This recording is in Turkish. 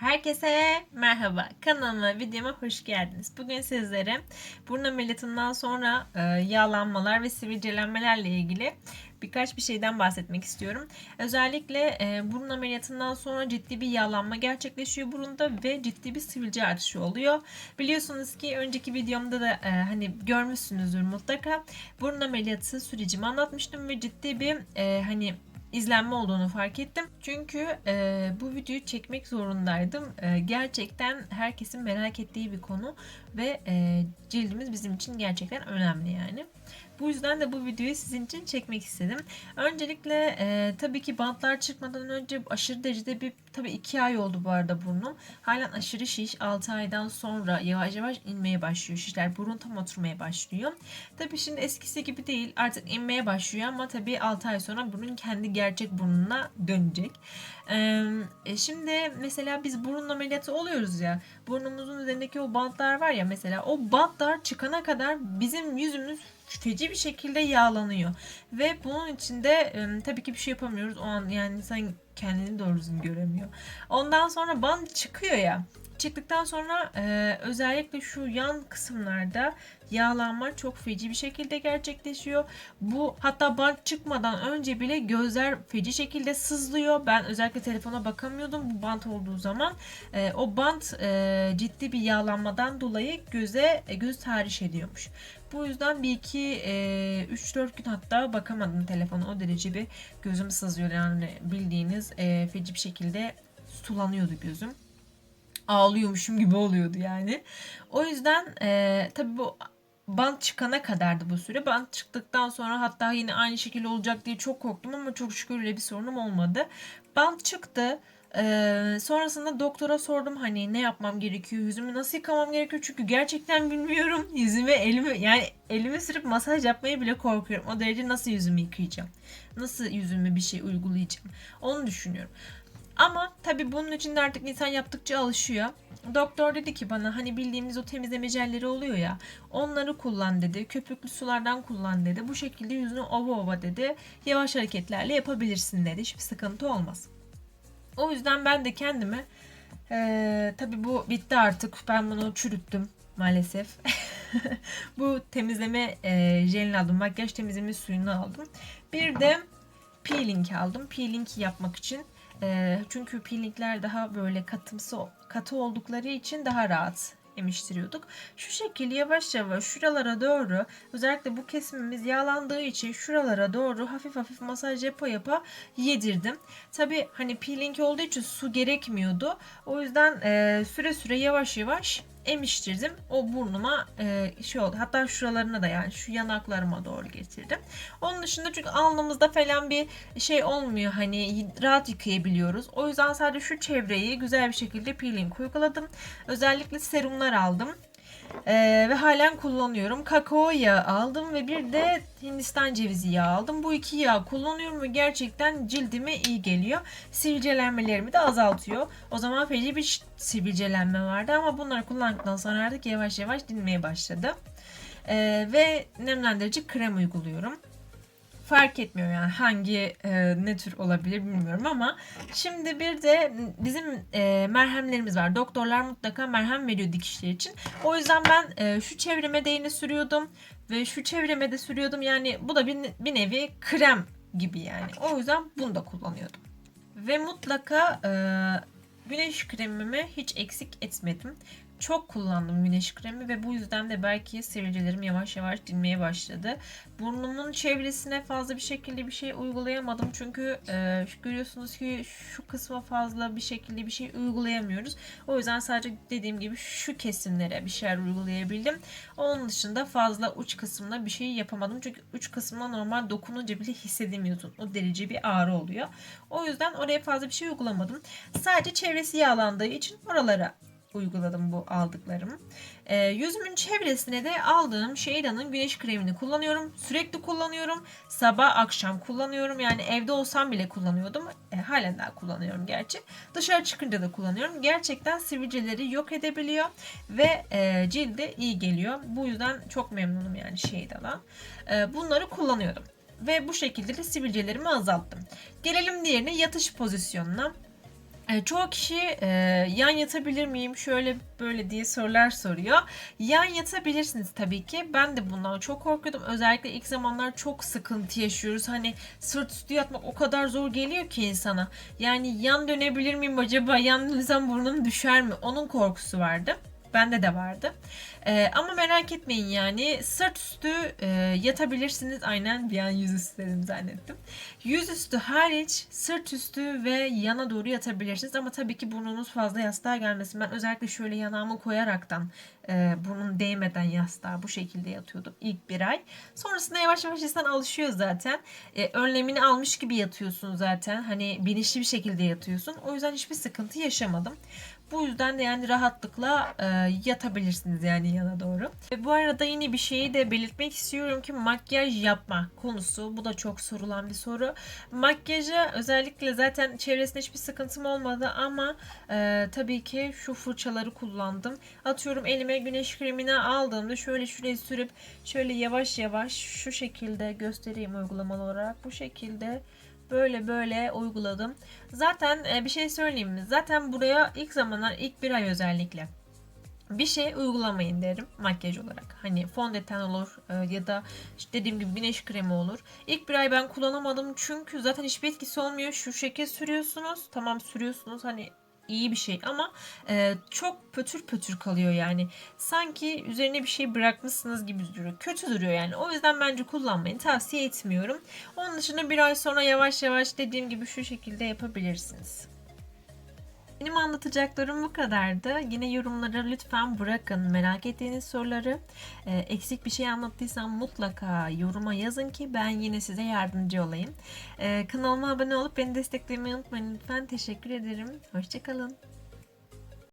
Herkese merhaba. Kanalıma, videoma hoş geldiniz. Bugün sizlere burun ameliyatından sonra e, yağlanmalar ve sivilcelenmelerle ilgili birkaç bir şeyden bahsetmek istiyorum. Özellikle e, burun ameliyatından sonra ciddi bir yağlanma gerçekleşiyor burunda ve ciddi bir sivilce artışı oluyor. Biliyorsunuz ki önceki videomda da e, hani görmüşsünüzdür mutlaka. Burun ameliyatı sürecimi anlatmıştım ve ciddi bir hani izlenme olduğunu fark ettim. Çünkü e, bu videoyu çekmek zorundaydım. E, gerçekten herkesin merak ettiği bir konu ve e, cildimiz bizim için gerçekten önemli yani. Bu yüzden de bu videoyu sizin için çekmek istedim. Öncelikle e, tabii ki bantlar çıkmadan önce aşırı derecede bir tabii 2 ay oldu bu arada burnum. Halen aşırı şiş 6 aydan sonra yavaş yavaş inmeye başlıyor şişler. Burun tam oturmaya başlıyor. Tabii şimdi eskisi gibi değil artık inmeye başlıyor ama tabii 6 ay sonra burun kendi gerçek burnuna dönecek. E, şimdi mesela biz burun ameliyatı oluyoruz ya. Burnumuzun üzerindeki o bantlar var ya mesela o bantlar çıkana kadar bizim yüzümüz feci bir şekilde yağlanıyor. Ve bunun içinde tabii ki bir şey yapamıyoruz. O an yani insan kendini doğru düzgün göremiyor. Ondan sonra bant çıkıyor ya. Çıktıktan sonra e, özellikle şu yan kısımlarda yağlanma çok feci bir şekilde gerçekleşiyor. Bu hatta bant çıkmadan önce bile gözler feci şekilde sızlıyor. Ben özellikle telefona bakamıyordum bu bant olduğu zaman. E, o bant e, ciddi bir yağlanmadan dolayı göze e, göz tahriş ediyormuş. Bu yüzden bir iki e, 3-4 gün hatta bakamadım telefona. O derece bir gözüm sızıyor yani bildiğiniz e, feci bir şekilde sulanıyordu gözüm. Ağlıyormuşum gibi oluyordu yani. O yüzden e, tabii bu bant çıkana kadardı bu süre. Bant çıktıktan sonra hatta yine aynı şekilde olacak diye çok korktum ama çok şükür öyle bir sorunum olmadı. Bant çıktı. Ee, sonrasında doktora sordum hani ne yapmam gerekiyor, yüzümü nasıl yıkamam gerekiyor çünkü gerçekten bilmiyorum. Yüzüme elimi yani elimi sürüp masaj yapmaya bile korkuyorum. O derece nasıl yüzümü yıkayacağım? Nasıl yüzüme bir şey uygulayacağım? Onu düşünüyorum. Ama tabii bunun için de artık insan yaptıkça alışıyor. Doktor dedi ki bana hani bildiğimiz o temizleme jelleri oluyor ya onları kullan dedi. Köpüklü sulardan kullan dedi. Bu şekilde yüzünü ova ova dedi. Yavaş hareketlerle yapabilirsin dedi. Hiçbir sıkıntı olmaz. O yüzden ben de kendime ee, tabii bu bitti artık. Ben bunu çürüttüm maalesef. bu temizleme e, jelini aldım. Makyaj temizleme suyunu aldım. Bir de peeling aldım. Peeling yapmak için. E, çünkü peelingler daha böyle katımsı katı oldukları için daha rahat emiştiriyorduk. Şu şekilde yavaş yavaş şuralara doğru özellikle bu kesimimiz yağlandığı için şuralara doğru hafif hafif masaj yapa yapa yedirdim. Tabi hani peeling olduğu için su gerekmiyordu. O yüzden e, süre süre yavaş yavaş emiştirdim. O burnuma e, şey oldu. Hatta şuralarına da yani şu yanaklarıma doğru getirdim. Onun dışında çünkü alnımızda falan bir şey olmuyor. Hani rahat yıkayabiliyoruz. O yüzden sadece şu çevreyi güzel bir şekilde peeling uyguladım. Özellikle serumlar aldım. Ee, ve halen kullanıyorum. Kakao yağı aldım ve bir de Hindistan cevizi yağı aldım. Bu iki yağ kullanıyorum ve gerçekten cildime iyi geliyor. Sivilcelenmelerimi de azaltıyor. O zaman feci bir sivilcelenme vardı ama bunları kullandıktan sonra artık yavaş yavaş dinmeye başladı. Ee, ve nemlendirici krem uyguluyorum fark etmiyor yani hangi e, ne tür olabilir bilmiyorum ama şimdi bir de bizim e, merhemlerimiz var. Doktorlar mutlaka merhem veriyor dikişler için. O yüzden ben e, şu çevreme değini sürüyordum ve şu çevreme de sürüyordum. Yani bu da bir, bir nevi krem gibi yani. O yüzden bunu da kullanıyordum. Ve mutlaka e, güneş kremimi hiç eksik etmedim çok kullandım güneş kremi ve bu yüzden de belki sivilcelerim yavaş yavaş dinmeye başladı. Burnumun çevresine fazla bir şekilde bir şey uygulayamadım çünkü e, görüyorsunuz ki şu kısma fazla bir şekilde bir şey uygulayamıyoruz. O yüzden sadece dediğim gibi şu kesimlere bir şeyler uygulayabildim. Onun dışında fazla uç kısmına bir şey yapamadım. Çünkü uç kısmına normal dokununca bile hissedemiyorsun. O derece bir ağrı oluyor. O yüzden oraya fazla bir şey uygulamadım. Sadece çevresi yağlandığı için oralara uyguladım bu aldıklarımı. E, yüzümün çevresine de aldığım Şeyda'nın güneş kremini kullanıyorum. Sürekli kullanıyorum. Sabah akşam kullanıyorum. Yani evde olsam bile kullanıyordum. E, halen daha kullanıyorum gerçi. Dışarı çıkınca da kullanıyorum. Gerçekten sivilceleri yok edebiliyor. Ve e, cilde iyi geliyor. Bu yüzden çok memnunum yani Şeyda'dan. E, bunları kullanıyordum. Ve bu şekilde de sivilcelerimi azalttım. Gelelim diğerine yatış pozisyonuna. E, çoğu kişi e, yan yatabilir miyim şöyle böyle diye sorular soruyor. Yan yatabilirsiniz tabii ki. Ben de bundan çok korkuyordum. Özellikle ilk zamanlar çok sıkıntı yaşıyoruz. Hani sırt üstü yatmak o kadar zor geliyor ki insana. Yani yan dönebilir miyim acaba? Yan dönsem burnum düşer mi? Onun korkusu vardı. Bende de vardı. Ee, ama merak etmeyin yani sırt üstü e, yatabilirsiniz. Aynen bir an yüzüstü dedim zannettim. Yüzüstü hariç sırt üstü ve yana doğru yatabilirsiniz. Ama tabii ki burnunuz fazla yastığa gelmesin. Ben özellikle şöyle yanağımı koyaraktan e, burnum değmeden yastığa bu şekilde yatıyordum ilk bir ay. Sonrasında yavaş yavaş insan alışıyor zaten. E, önlemini almış gibi yatıyorsun zaten. Hani bilinçli bir şekilde yatıyorsun. O yüzden hiçbir sıkıntı yaşamadım. Bu yüzden de yani rahatlıkla e, yatabilirsiniz yani yana doğru. Ve bu arada yine bir şeyi de belirtmek istiyorum ki makyaj yapma konusu. Bu da çok sorulan bir soru. Makyaja özellikle zaten çevresinde hiçbir sıkıntım olmadı ama e, tabii ki şu fırçaları kullandım. Atıyorum elime güneş kremini aldığımda şöyle şuraya sürüp şöyle yavaş yavaş şu şekilde göstereyim uygulamalı olarak. Bu şekilde böyle böyle uyguladım. Zaten e, bir şey söyleyeyim mi? Zaten buraya ilk zamanlar ilk bir ay özellikle bir şey uygulamayın derim makyaj olarak. Hani fondöten olur e, ya da işte dediğim gibi güneş kremi olur. İlk bir ay ben kullanamadım çünkü zaten hiçbir etkisi olmuyor. Şu şekil sürüyorsunuz. Tamam sürüyorsunuz hani iyi bir şey ama e, çok pötür pötür kalıyor yani. Sanki üzerine bir şey bırakmışsınız gibi duruyor. Kötü duruyor yani. O yüzden bence kullanmayın. Tavsiye etmiyorum. Onun dışında bir ay sonra yavaş yavaş dediğim gibi şu şekilde yapabilirsiniz. Benim anlatacaklarım bu kadardı. Yine yorumlara lütfen bırakın merak ettiğiniz soruları. Ee, eksik bir şey anlattıysam mutlaka yoruma yazın ki ben yine size yardımcı olayım. Ee, kanalıma abone olup beni desteklemeyi unutmayın lütfen. Teşekkür ederim. Hoşçakalın.